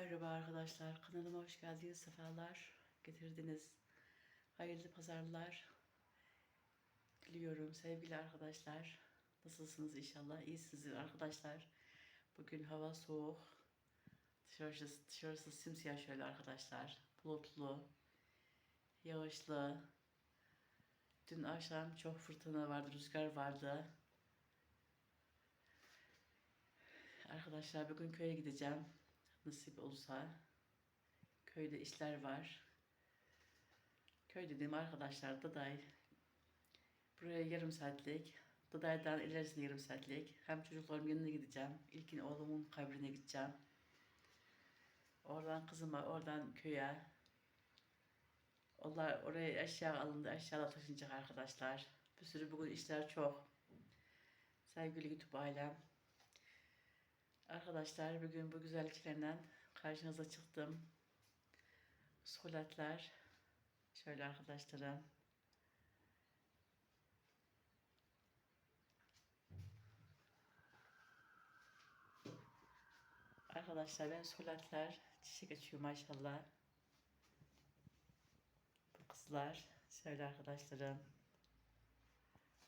Merhaba arkadaşlar, kanalıma hoş geldiniz, sefalar getirdiniz. Hayırlı pazarlar diliyorum sevgili arkadaşlar. Nasılsınız inşallah? İyisinizdir arkadaşlar. Bugün hava soğuk. Dışarısı, dışarısı simsiyah şöyle arkadaşlar. Bulutlu, yağışlı. Dün akşam çok fırtına vardı, rüzgar vardı. Arkadaşlar bugün köye gideceğim. Nasip olsa. Köyde işler var. Köy dediğim arkadaşlar Daday. Buraya yarım saatlik. Daday'dan ilerisine yarım saatlik. Hem çocuklarım yanına gideceğim. İlkin oğlumun kabrine gideceğim. Oradan kızıma, oradan köye. Onlar oraya eşya alındı. Eşyalar taşınacak arkadaşlar. Bir sürü bugün işler çok. Sevgili YouTube ailem. Arkadaşlar bugün bu güzelliklerinden karşınıza çıktım. Solatlar. Şöyle arkadaşlarım. Arkadaşlar ben solatlar çiçek açıyor maşallah. Bu kızlar. Şöyle arkadaşlarım.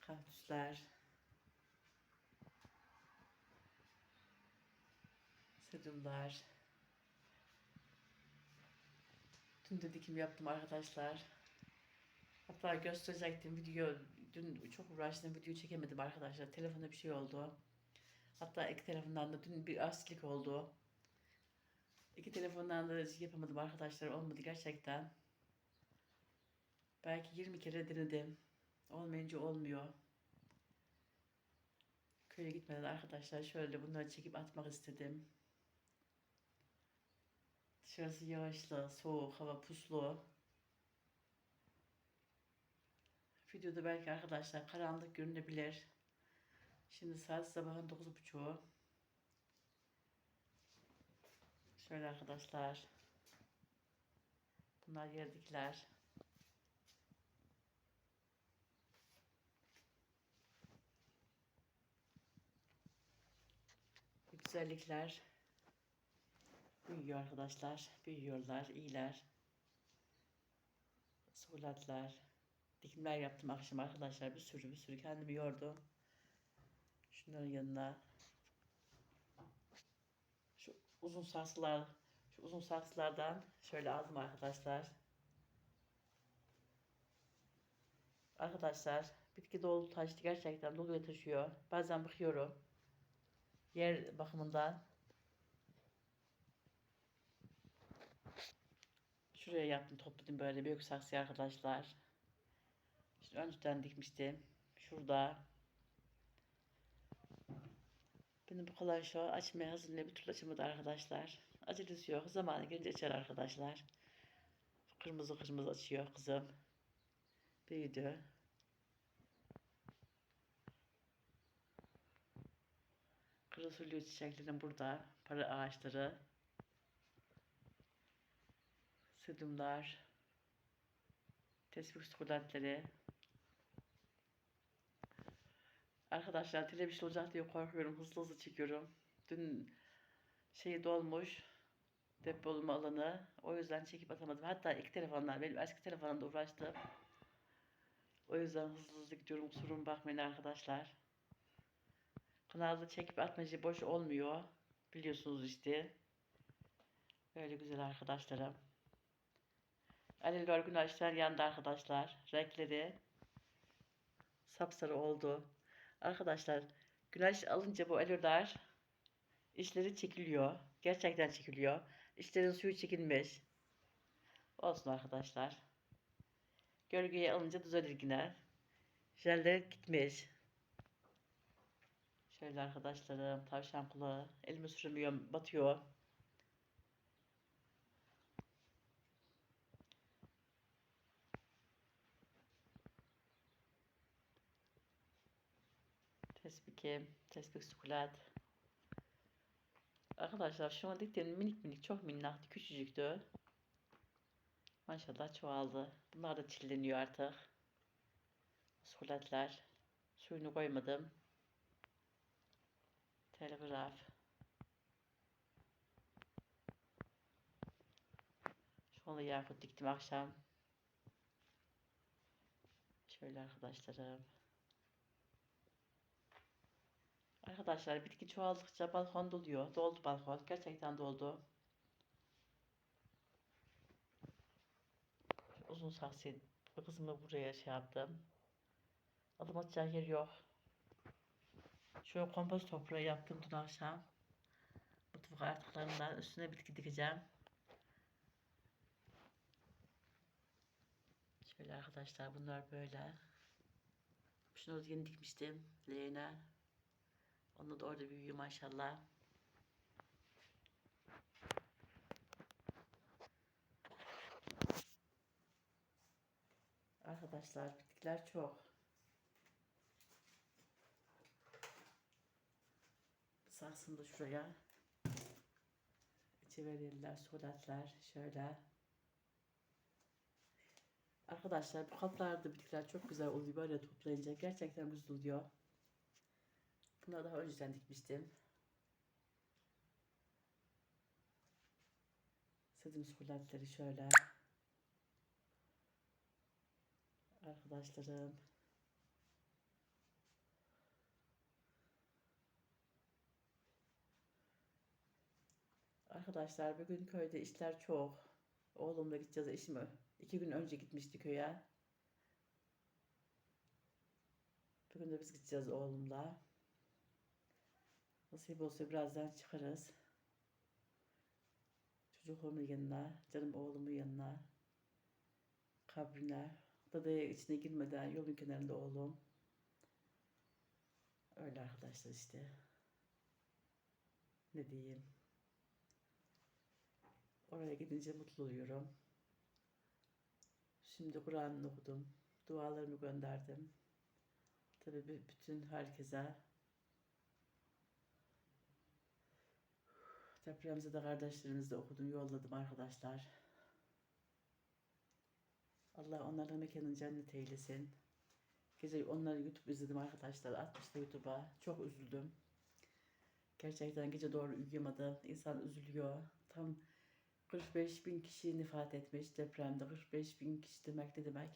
Kaktüsler. Sedumlar. Dün de dikim yaptım arkadaşlar. Hatta gösterecektim video. Dün çok uğraştım video çekemedim arkadaşlar. Telefonda bir şey oldu. Hatta iki telefondan da dün bir aksilik oldu. İki telefondan da yapamadım arkadaşlar. Olmadı gerçekten. Belki 20 kere denedim. Olmayınca olmuyor. Köye gitmeden arkadaşlar şöyle bunları çekip atmak istedim. Dışarısı yağışlı, soğuk, hava puslu. Videoda belki arkadaşlar karanlık görünebilir. Şimdi saat sabahın 9.30. Şöyle arkadaşlar. Bunlar yerdekiler. Güzellikler büyüyor arkadaşlar. Büyüyorlar, iyiler. Solatlar. Dikimler yaptım akşam arkadaşlar. Bir sürü bir sürü kendimi yordum. Şunların yanına şu uzun saksılar şu uzun saksılardan şöyle aldım arkadaşlar. Arkadaşlar bitki dolu taştı gerçekten doluya taşıyor. Bazen bakıyorum. Yer bakımından Şuraya yaptım topladım böyle büyük saksı arkadaşlar. İşte önceden dikmiştim. Şurada. Benim bu kolay şu açmaya hazırlığı bir türlü açamadı arkadaşlar. Acelesi yok. Zamanı gelince açar arkadaşlar. Kırmızı kırmızı açıyor kızım. Büyüdü. Kırısulyu çiçeklerim burada. Para ağaçları. Sedumlar. Tesbih sukulentleri. Arkadaşlar televizyon olacak diye korkuyorum. Hızlı hızlı çekiyorum. Dün şey dolmuş. Depolama alanı. O yüzden çekip atamadım. Hatta iki telefonlar. Benim eski telefonumda uğraştım. O yüzden hızlı hızlı gidiyorum. Kusuruma bakmayın arkadaşlar. Kanalda çekip atmacı boş olmuyor. Biliyorsunuz işte. Böyle güzel arkadaşlarım. Alelor güneşten yandı arkadaşlar. Renkleri sapsarı oldu. Arkadaşlar güneş alınca bu alelor işleri çekiliyor. Gerçekten çekiliyor. İşlerin suyu çekilmiş. Olsun arkadaşlar. Gölgeye alınca düzelir yine. Jeller gitmiş. Şöyle arkadaşlarım tavşan kulağı. Elimi sürmüyorum batıyor. Tespih, tespih sukulat. Arkadaşlar şu an diktiğim minik minik çok minnaktı, küçücüktü. Maşallah çoğaldı. Bunlar da çilleniyor artık. Sukulatlar. Suyunu koymadım. Telgraf. Balkona yakut diktim akşam. Şöyle arkadaşlarım. Arkadaşlar bitki çoğaldıkça balkon doluyor. Doldu balkon. Gerçekten doldu. Şu uzun saksıyı kızımı buraya şey yaptım. Adım atacağı yer yok. Şöyle kompost toprağı yaptım dün akşam. Mutfak artıklarından üstüne bitki dikeceğim. Şöyle arkadaşlar bunlar böyle. Şunu yeni dikmiştim. Leğene. Onu da orada büyüyor maşallah. Arkadaşlar bitkiler çok. Saksını da şuraya. İçi verirler, solatlar şöyle. Arkadaşlar bu kaplarda bitkiler çok güzel oluyor böyle toplayınca. Gerçekten güzel oluyor. Bunları daha önceden dikmiştim. Sedim sukulatları şöyle. Arkadaşlarım. Arkadaşlar bugün köyde işler çok. Oğlumla gideceğiz eşimi. İki gün önce gitmişti köye. Bugün de biz gideceğiz oğlumla. Nasip olsa birazdan çıkarız. Çocukluğumun yanına, canım oğlumun yanına, kabrine. Dadaya içine girmeden yolun kenarında oğlum. Öyle arkadaşlar işte. Ne diyeyim. Oraya gidince mutlu oluyorum. Şimdi Kur'an'ı okudum. Dualarımı gönderdim. Tabii bütün herkese. Depremize de kardeşlerimize okudum, yolladım arkadaşlar. Allah onların mekanını cennet eylesin. Gece onları YouTube izledim arkadaşlar. Atmıştı YouTube'a. Çok üzüldüm. Gerçekten gece doğru uyuyamadım. İnsan üzülüyor. Tam 45 bin kişi nifat etmiş depremde. 45 bin kişi demek ne demek?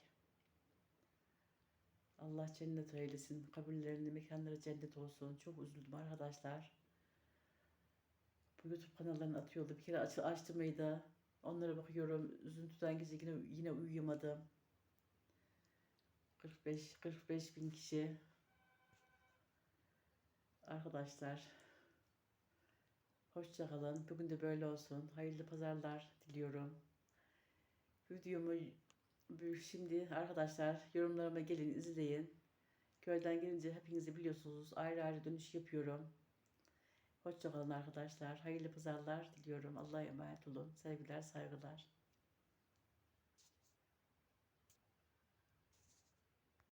Allah cennet eylesin. Kabirlerini, mekanları cennet olsun. Çok üzüldüm arkadaşlar. YouTube kanallarını atıyordu. Bir kere aç, açtım mıydı? Onlara bakıyorum. Üzüntüden gece yine, yine uyuyamadım. 45 45 bin kişi. Arkadaşlar. Hoşça kalın. Bugün de böyle olsun. Hayırlı pazarlar diliyorum. Videomu şimdi arkadaşlar yorumlarıma gelin izleyin. Köyden gelince hepinizi biliyorsunuz. Ayrı ayrı dönüş yapıyorum. Hoşça kalın arkadaşlar. Hayırlı pazarlar diliyorum. Allah'a emanet olun. Sevgiler, saygılar.